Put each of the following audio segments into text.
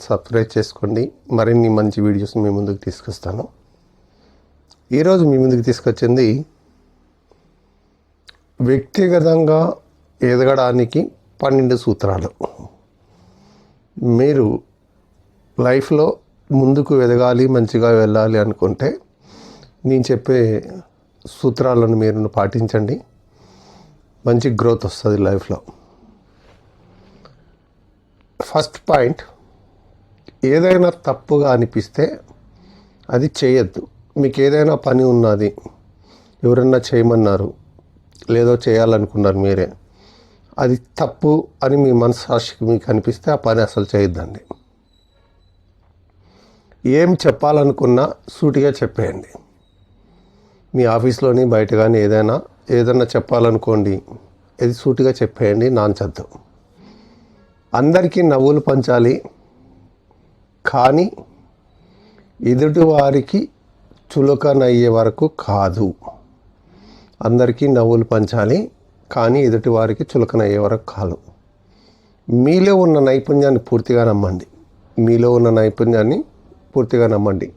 Subscribe చేసుకోండి. మరిన్ని మంచి వీడియోస్ మీ ముందుకు తీసుకొస్తాను. ఈరోజు మీ ముందుకు తీసుకొచ్చింది వ్యక్తిగతంగా ఎదగడానికి పన్నెండు సూత్రాలు. మీరు లైఫ్లో ముందుకు ఎదగాలి మంచిగా వెళ్ళాలి అనుకుంటే నేను చెప్పే సూత్రాలను మీరు పాటించండి. మంచి గ్రోత్ వస్తుంది లైఫ్లో. ఫస్ట్ పాయింట్ ఏదైనా తప్పుగా అనిపిస్తే అది చేయొద్దు. మీకు ఏదైనా పని ఉన్నది ఎవరన్నా చేయమన్నారు లేదో చేయాలనుకున్నారు మీరే అది తప్పు అని మీ మనసాక్షికి మీకు అనిపిస్తే ఆ పని అసలు చేయొద్దండి. ఏం చెప్పాలనుకున్నా సూటిగా చెప్పేయండి. మీ ఆఫీస్లోని బయట కానీ ఏదైనా ఏదైనా చెప్పాలనుకోండి ఇది సూటిగా చెప్పేయండి నాంచద్దు అందరికీ నవ్వులు పంచాలి. కానీ ఎదుటివారికి చులకనయ్యే వరకు కాదు. అందరికీ నవ్వులు పంచాలి కానీ ఎదుటివారికి చులకనయ్యే వరకు కాదు. మీలో ఉన్న నైపుణ్యాన్ని పూర్తిగా నమ్మండి. మీలో ఉన్న నైపుణ్యాన్ని పూర్తిగా నమ్మండి.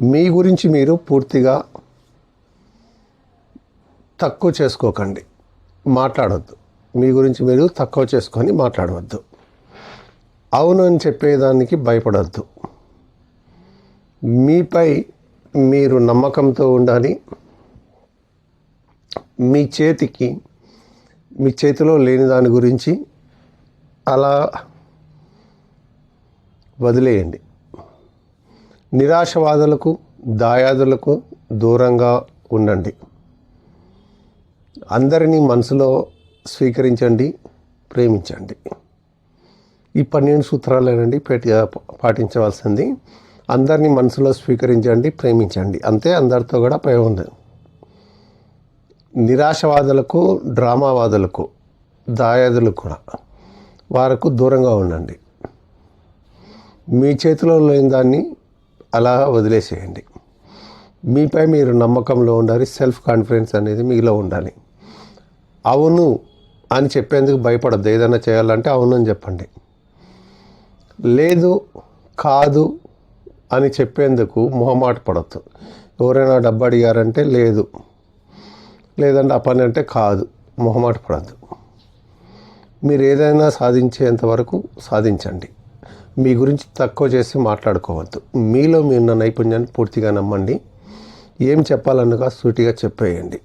మీ గురించి మీరు పూర్తిగా తక్కువ చేసుకోకండి. మాట్లాడవద్దు మీ గురించి మీరు తక్కువ చేసుకొని మాట్లాడవద్దు. అవును అని చెప్పేదానికి భయపడద్దు. మీపై మీరు నమ్మకంతో ఉండాలి. మీ చేతికి మీ చేతిలో లేని దాని గురించి అలా వదిలేయండి. నిరాశవాదులకు దాయాదులకు దూరంగా ఉండండి. అందరినీ మనసులో స్వీకరించండి ప్రేమించండి. ఈ పన్నెండు సూత్రాలేనండి పాటించవలసింది. అందరినీ మనసులో స్వీకరించండి ప్రేమించండి. అంతే అందరితో కూడా పై ఉంది. నిరాశవాదులకు డ్రామావాదులకు దాయాదులకు కూడా వారకు దూరంగా ఉండండి. మీ చేతిలో లేని దాన్ని అలా వదిలేసేయండి. మీపై మీరు నమ్మకంలో ఉండాలి సెల్ఫ్ కాన్ఫిడెన్స్ అనేది మీలో ఉండాలి. అవును అని చెప్పేందుకు భయపడద్దు. ఏదైనా చేయాలంటే అవును అని చెప్పండి. లేదు కాదు అని చెప్పేందుకు మొహమాట పడద్దు. ఎవరైనా డబ్బు అడిగారంటే లేదు. లేదంటే ఆ పని అంటే కాదు. మొహమాట పడద్దు. మీరు ఏదైనా సాధించేంత వరకు సాధించండి. మీ గురించి తక్కువ చేసి మాట్లాడుకోవద్దు. మీలో మీరున్న ఉన్న నైపుణ్యాన్ని పూర్తిగా నమ్మండి. ఏం చెప్పాలన్నగా సూటిగా చెప్పేయండి.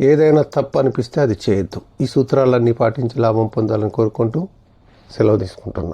ఏదైనా తప్పు అనిపిస్తే అది చేయొద్దు. ఈ సూత్రాలన్నీ పాటించి లాభం పొందాలని కోరుకుంటూ సెలవు తీసుకుంటున్నాను.